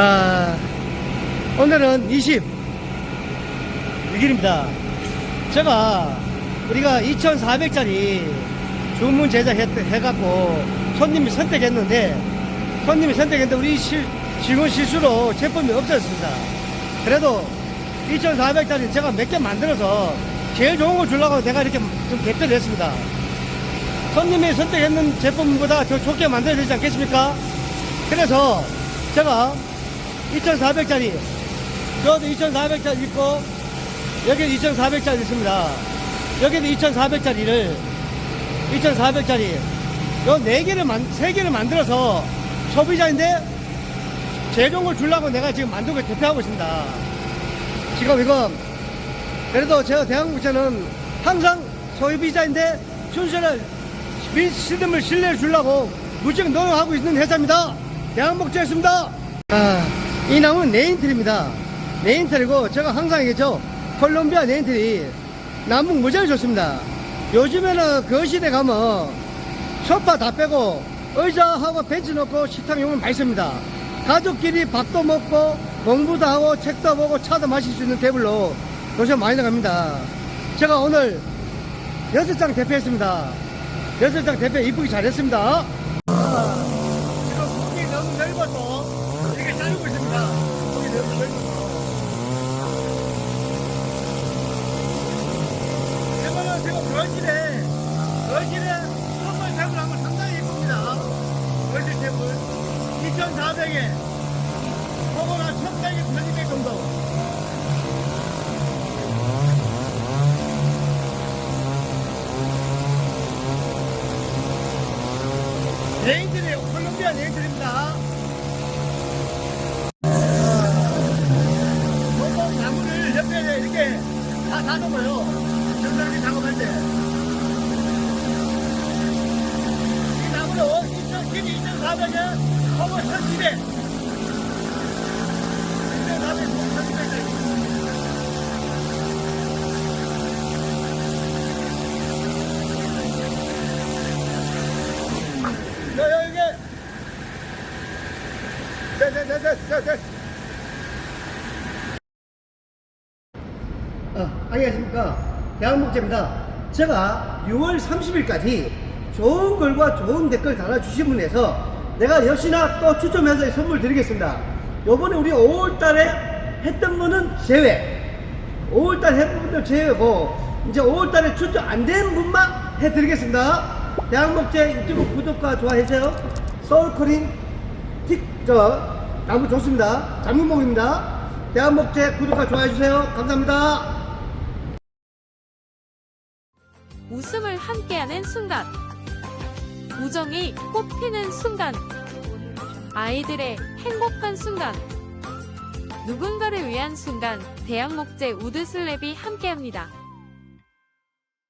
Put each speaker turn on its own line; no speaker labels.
아, 오늘은 26일입니다. 제가 우리가 2,400짜리 주문 제작해갖고 손님이 선택했는데 손님이 선택했는데 우리 실, 질문 실수로 제품이 없어졌습니다. 그래도 2,400짜리 제가 몇 개 만들어서 제일 좋은 거 주려고 내가 이렇게 좀 대표를 했습니다. 손님이 선택했는 제품보다 더 좋게 만들어야 되지 않겠습니까? 그래서 제가 2,400짜리 저도 2,400짜리 있고 여기도 2,400짜리 있습니다. 여기도 2,400짜리를 2,400짜리 요 4개를 만, 3개를 만들어서 소비자인데 걸 주려고 내가 지금 만들고 대표하고 있습니다. 지금 이거 그래도 제가 대한국제는 항상 소비자인데 순서를 믿음을 신뢰를 주려고 무척 노력하고 있는 회사입니다. 대한목재였습니다. 아, 이 나무는 네인틀입니다. 네인틀이고 제가 항상 얘기했죠. 콜롬비아 네인틀이 나무 무지하게 좋습니다. 요즘에는 거실에 가면 소파 다 빼고 의자하고 벤치 놓고 식탁용을 많이 씁니다. 가족끼리 밥도 먹고 공부도 하고 책도 보고 차도 마실 수 있는 테이블로 요새 많이 나갑니다. 제가 오늘 여섯 장 대표했습니다. 여섯 장 대표 이쁘게 잘했습니다. 지금 폭이 너무 넓어서 이렇게 자르고 있습니다. 폭이 너무 넓어서. 거실에, 거실에 선물 탭을 하면 상당히 예쁩니다. 거실 탭을. 2,400에, 혹은 한 1,100에 1,200 정도. 레인들이 콜롬비아 레인들입니다. 보통 나무를 옆에 이렇게 다 다듬어요. 정상이 작업할 때. 이 나무로 2,000, 2,400에 허브 1,200. 2,400, 1,200. 야, 야, 이게. 어, 안녕하십니까. 대한목재입니다. 제가 6월 30일까지 좋은 글과 좋은 댓글 달아주신 분에서 내가 역시나 또 추첨해서 선물 드리겠습니다. 요번에 우리 5월 달에 했던 분은 제외. 5월 달에 했던 분들 제외고, 이제 5월 달에 추첨 안 된 분만 해드리겠습니다. 대한목재 유튜브 구독과 좋아해주세요. 서울코린 틱, 저, 나무 좋습니다. 장문목입니다. 대한목재 구독과 좋아해주세요. 감사합니다.
웃음을 함께하는 순간. 우정이 꽃피는 순간. 아이들의 행복한 순간. 누군가를 위한 순간. 대학목재 우드슬랩이 함께합니다.